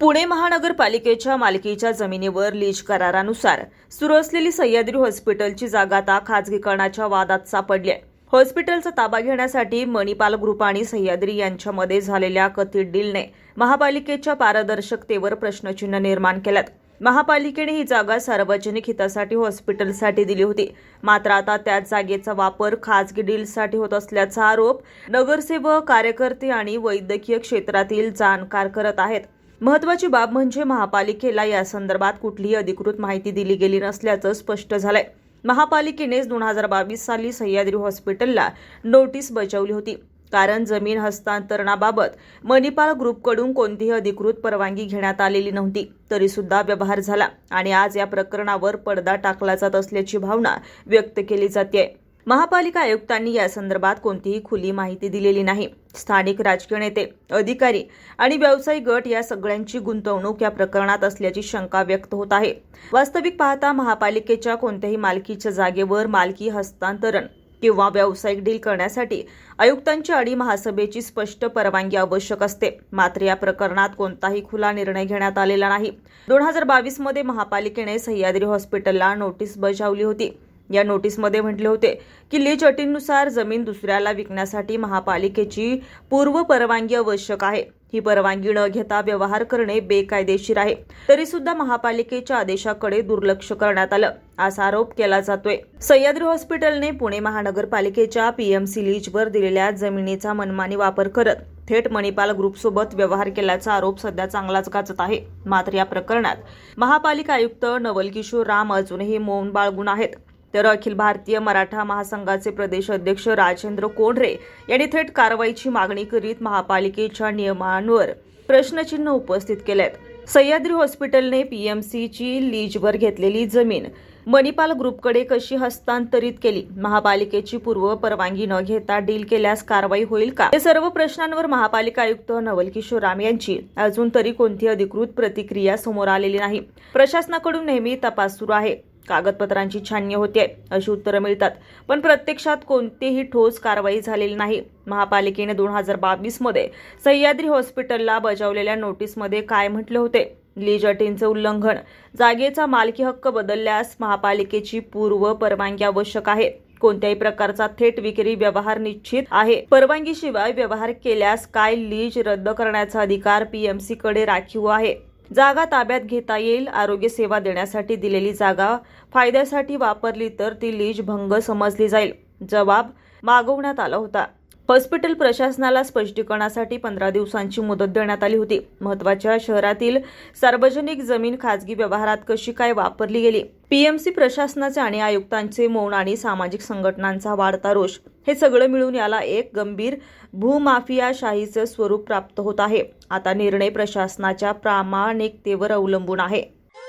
पुणे महानगरपालिकेच्या मालकीच्या जमिनीवर लीज करारानुसार सुरू असलेली सह्याद्री हॉस्पिटलची जागा आता खाजगीकरणाच्या वादात सापडली आहे. हॉस्पिटलचा ताबा घेण्यासाठी मणिपाल ग्रुप आणि सह्याद्री यांच्यामध्ये झालेल्या कथित डीलने महापालिकेच्या पारदर्शकतेवर प्रश्नचिन्ह निर्माण केल्यात. महापालिकेने ही जागा सार्वजनिक हितासाठी हॉस्पिटलसाठी दिली होती. मात्र आता त्याच जागेचा वापर खाजगी डीलसाठी होत असल्याचा आरोप नगरसेवक कार्यकर्ते आणि वैद्यकीय क्षेत्रातील जाणकार करत आहेत. महत्वाची बाब म्हणजे महापालिकेला या संदर्भात कुठलीही अधिकृत माहिती दिली गेली नसल्याचं स्पष्ट झालंय. महापालिकेनेच दोन हजार बावीस साली सह्याद्री हॉस्पिटलला नोटीस बजावली होती. कारण जमीन हस्तांतरणाबाबत मणिपाल ग्रुपकडून कोणतीही अधिकृत परवानगी घेण्यात आलेली नव्हती. तरी सुद्धा व्यवहार झाला आणि आज या प्रकरणावर पडदा टाकला जात असल्याची भावना व्यक्त केली जाते महापालिका आयुक्तांनी या संदर्भात कोणतीही खुली माहिती दिलेली नाही. स्थानिक राजकीय नेते अधिकारी आणि व्यावसायिक गट या सगळ्यांची गुंतवणूक या प्रकरणात असल्याची शंका व्यक्त होत आहे. वास्तविक पाहता महापालिकेच्या कोणत्याही मालकीच्या जागेवर मालकी हस्तांतरण किंवा व्यावसायिक डील करण्यासाठी आयुक्तांची आणि महासभेची स्पष्ट परवानगी आवश्यक असते. मात्र या प्रकरणात कोणताही खुला निर्णय घेण्यात आलेला नाही. दोन हजार बावीसमध्ये महापालिकेने सह्याद्री हॉस्पिटलला नोटीस बजावली होती. या नोटीसमध्ये म्हटले होते की लीज अटींनुसार जमीन दुसऱ्याला विकण्यासाठी महापालिकेची पूर्व परवानगी आवश्यक आहे. ही परवानगी न घेता व्यवहार करणे बेकायदेशीर आहे. तरी सुद्धा महापालिकेच्या आदेशाकडे दुर्लक्ष करण्यात आलं. असा आरोप केला जातोय. सह्याद्री हॉस्पिटलने पुणे महानगरपालिकेच्या पीएमसी लीजवर दिलेल्या जमिनीचा मनमानी वापर करत थेट मणिपाल ग्रुपसोबत व्यवहार केल्याचा आरोप सध्या चांगलाच गाजत आहे. मात्र या प्रकरणात महापालिका आयुक्त नवल किशोर राम अजूनही मौन बाळगून आहेत. तर अखिल भारतीय मराठा महासंघाचे प्रदेश अध्यक्ष राजेंद्र कोंढरे यांनी थेट कारवाईची मागणी करीत महापालिकेच्या नियमांवर प्रश्नचिन्ह उपस्थित केलेत. सह्याद्री हॉस्पिटलने पीएमसीची लीजवर घेतलेली जमीन मणिपाल ग्रुपकडे कशी हस्तांतरित केली? महापालिकेची पूर्व परवानगी न घेता डील केल्यास कारवाई होईल का? हे सर्व प्रश्नांवर महापालिका आयुक्त नवल किशोर राम यांची अजून तरी कोणती अधिकृत प्रतिक्रिया समोर आलेली नाही. प्रशासनाकडून नेहमी तपास सुरू आहे. कागदपत्रांची छाननी होते अशी उत्तरं मिळतात. पण प्रत्यक्षात कोणतीही ठोस कारवाई झालेली नाही. महापालिकेने दोन हजार बावीसमध्ये सह्याद्री हॉस्पिटलला बजावलेल्या नोटीसमध्ये काय म्हटले होते? लीज अटींचं उल्लंघन. जागेचा मालकी हक्क बदलल्यास महापालिकेची पूर्व परवानगी आवश्यक आहे. कोणत्याही प्रकारचा थेट विक्री व्यवहार निश्चित आहे. परवानगीशिवाय व्यवहार केल्यास काय लीज रद्द करण्याचा अधिकार पीएमसी कडे राखीव आहे. जागा ताब्यात घेता येईल. आरोग्य सेवा देण्यासाठी दिलेली जागा फायद्यासाठी वापरली तर ती लीज भंग समजली जाईल जबाब मागवण्यात आला होता. हॉस्पिटल प्रशासनाला स्पष्टीकरणासाठी पंधरा दिवसांची मुदत देण्यात आली होती. महत्त्वाच्या शहरातील सार्वजनिक जमीन खाजगी व्यवहारात कशी काय वापरली गेली? पीएमसी प्रशासनाचे आणि आयुक्तांचे मौन आणि सामाजिक संघटनांचा वाढता रोष हे सगळं मिळून याला एक गंभीर भूमाफियाशाहीचं स्वरूप प्राप्त होत आहे. आता निर्णय प्रशासनाच्या प्रामाणिकतेवर अवलंबून आहे.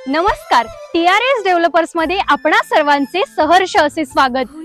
नमस्कार. टी आर एस डेव्हलपर्समध्ये आपणा सर्वांचे सहर्ष असे स्वागत.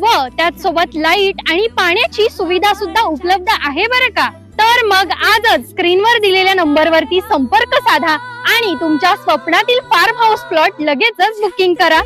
व त्याच सोबत लाइट आणि पाण्याची सुविधा सुद्धा उपलब्ध आहे बरं का? तर मग आजच स्क्रीनवर दिलेल्या नंबरवरती संपर्क साधा आणि तुमच्या स्वप्नातील फार्म हाऊस प्लॉट लगेचच बुकिंग करा.